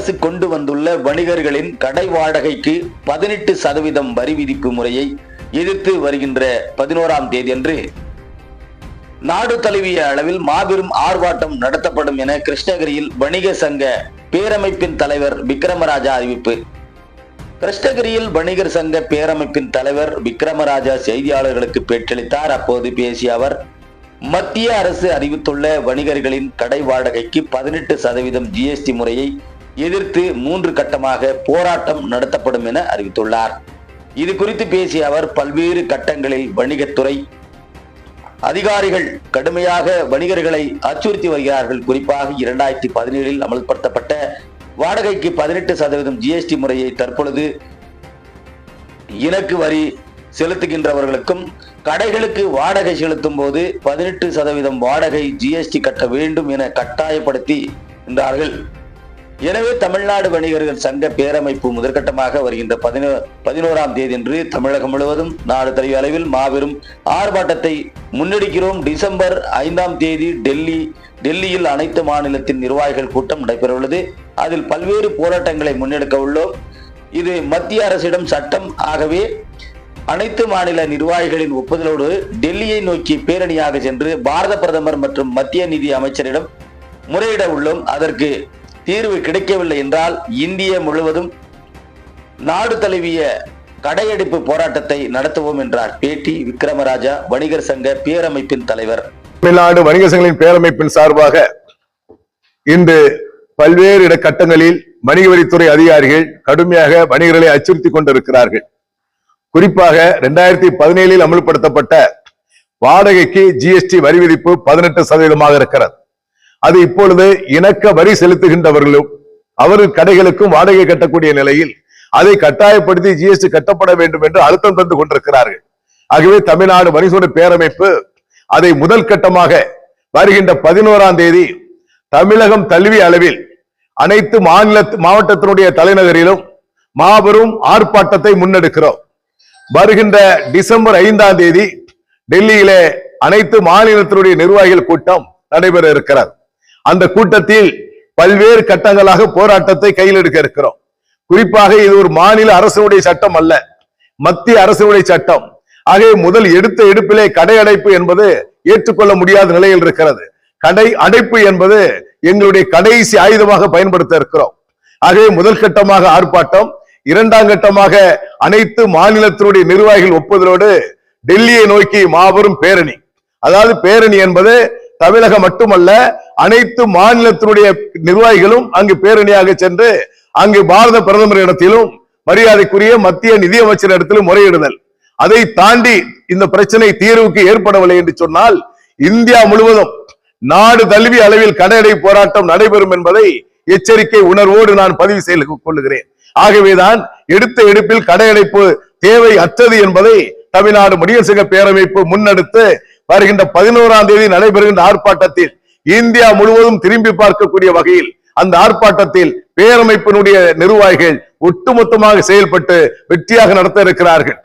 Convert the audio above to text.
அரசு கொண்டு வந்துள்ள வணிகர்களின் கடை வாடகைக்கு பதினெட்டு சதவீதம் வரி விதிப்பு முறையை எதிர்த்து வருகின்ற பதினோராம் தேதியன்று நாடு தழுவிய அளவில் மாபெரும் ஆர்ப்பாட்டம் நடத்தப்படும் என கிருஷ்ணகிரியில் வணிக சங்க பேரமைப்பின் தலைவர் விக்ரமராஜா அறிவிப்பு. கிருஷ்ணகிரியில் வணிகர் சங்க பேரமைப்பின் தலைவர் விக்ரமராஜா செய்தியாளர்களுக்கு பேட்டியளித்தார் அப்போது பேசிய அவர் மத்திய அரசு அறிவித்துள்ள வணிகர்களின் கடை வாடகைக்கு பதினெட்டு சதவீதம் ஜிஎஸ்டி முறையை எதிர்த்து மூன்று கட்டமாக போராட்டம் நடத்தப்படும் என அறிவித்துள்ளார். இது குறித்து பேசிய அவர் பல்வேறு கட்டங்களில் வணிகத்துறை அதிகாரிகள் கடுமையாக வணிகர்களை அச்சுறுத்தி வருகிறார்கள். குறிப்பாக இரண்டாயிரத்தி பதினேழில் அமல்படுத்தப்பட்ட வாடகைக்கு பதினெட்டு சதவீதம் ஜிஎஸ்டி முறையை தற்பொழுது இலக்கு வரி செலுத்துகின்றவர்களுக்கும் கடைகளுக்கு வாடகை செலுத்தும் போது பதினெட்டு சதவீதம் வாடகை ஜிஎஸ்டி கட்ட வேண்டும் என கட்டாயப்படுத்தி என்றார்கள் எனவே தமிழ்நாடு வணிகர்கள் சங்க பேரமைப்பு முதற்கட்டமாக வருகின்ற பதினோ பதினோராம் தேதியன்று தமிழகம் முழுவதும் நாடு தழுவிய அளவில் மாபெரும் ஆர்ப்பாட்டத்தை முன்னெடுக்கிறோம். டிசம்பர் ஐந்தாம் தேதி டெல்லி டெல்லியில் அனைத்து மாநிலத்தின் நிர்வாகிகள் கூட்டம் நடைபெறவுள்ளது. அதில் பல்வேறு போராட்டங்களை முன்னெடுக்க உள்ளோம். இது மத்திய அரசிடம் சட்டம். ஆகவே அனைத்து மாநில நிர்வாகிகளின் ஒப்புதலோடு டெல்லியை நோக்கி பேரணியாக சென்று பாரத பிரதமர் மற்றும் மத்திய நிதி அமைச்சரிடம் முறையிட உள்ளோம். அதற்கு தீர்வு கிடைக்கவில்லை என்றால் இந்திய முழுவதும் நாடு தழுவிய கடையெடுப்பு போராட்டத்தை நடத்துவோம் என்றார். பேட்டி விக்ரமராஜா வணிகர் சங்க பேரமைப்பின் தலைவர். தமிழ்நாடு வணிக சங்கங்களின் பேரமைப்பின் சார்பாக இன்று பல்வேறு இட கட்டங்களில் வணிக வரித்துறை அதிகாரிகள் கடுமையாக வணிகர்களை அச்சுறுத்திக் கொண்டிருக்கிறார்கள். குறிப்பாக இரண்டாயிரத்தி பதினேழில் அமல்படுத்தப்பட்ட வாடகைக்கு ஜிஎஸ்டி வரி விதிப்பு பதினெட்டு சதவீதமாக இருக்கிறது. அது இப்பொழுது இணக்க வரி செலுத்துகின்றவர்களும் அவர் கடைகளுக்கும் வாடகை கட்டக்கூடிய நிலையில் அதை கட்டாயப்படுத்தி ஜிஎஸ்டி கட்டப்பட வேண்டும் என்று அழுத்தம் தந்து கொண்டிருக்கிறார்கள். ஆகவே தமிழ்நாடு வணிகத்துறை பேரமைப்பு அதை முதல் கட்டமாக வருகின்ற பதினோராம் தேதி தமிழகம் தழுவிய அளவில் அனைத்து மாநில மாவட்டத்தினுடைய தலைநகரிலும் மாபெரும் ஆர்ப்பாட்டத்தை முன்னெடுக்கிறோம். வருகின்ற டிசம்பர் ஐந்தாம் தேதி டெல்லியிலே அனைத்து மாநிலத்தினுடைய நிர்வாகிகள் கூட்டம் நடைபெற இருக்கிறது. அந்த கூட்டத்தில் பல்வேறு கட்டங்களாக போராட்டத்தை கையில் எடுக்க இருக்கிறோம். குறிப்பாக இது ஒரு மாநில அரசுடைய சட்டம் அல்ல மத்திய அரசுடைய சட்டம். ஆகவே முதல் எடுத்த எடுப்பிலே கடை அடைப்பு என்பது ஏற்றுக்கொள்ள முடியாத நிலையில் இருக்கிறது. கடை அடைப்பு என்பது எங்களுடைய கடைசி ஆயுதமாக பயன்படுத்த இருக்கிறோம். ஆகவே முதல் கட்டமாக ஆர்ப்பாட்டம் இரண்டாம் கட்டமாக அனைத்து மாநிலத்தினுடைய நிர்வாகிகள் ஒப்புதலோடு டெல்லியை நோக்கி மாபெரும் பேரணி. அதாவது பேரணி என்பது தமிழகம் மட்டுமல்ல அனைத்து மாநிலத்தினுடைய நிர்வாகிகளும் அங்கு பேரணியாக சென்று அங்கு பாரத பிரதமர் இடத்திலும் மரியாதைக்குரிய மத்திய நிதியமைச்சர் இடத்திலும் முறையிடுதல். அதை தாண்டி இந்த பிரச்சனை தீர்வுக்கு ஏற்படவில்லை என்று சொன்னால் இந்தியா முழுவதும் நாடு தழுவி அளவில் கடையடை போராட்டம் நடைபெறும் என்பதை எச்சரிக்கை உணர்வோடு நான் பதிவு செய்து கொள்ளுகிறேன் ஆகவேதான் எடுத்த எடுப்பில் கடையடைப்பு தேவை அற்றது என்பதை தமிழ்நாடு முடியல் பேரமைப்பு முன்னெடுத்து வருகின்ற பதினோராம் தேதி நடைபெறுகின்ற ஆர்ப்பாட்டத்தில் இந்தியா முழுவதும் திரும்பி பார்க்கக்கூடிய வகையில் அந்த ஆர்ப்பாட்டத்தில் பேரமைப்பினுடைய நிர்வாகிகள் ஒட்டுமொத்தமாக செயல்பட்டு வெற்றியாக நடத்த இருக்கிறார்கள்.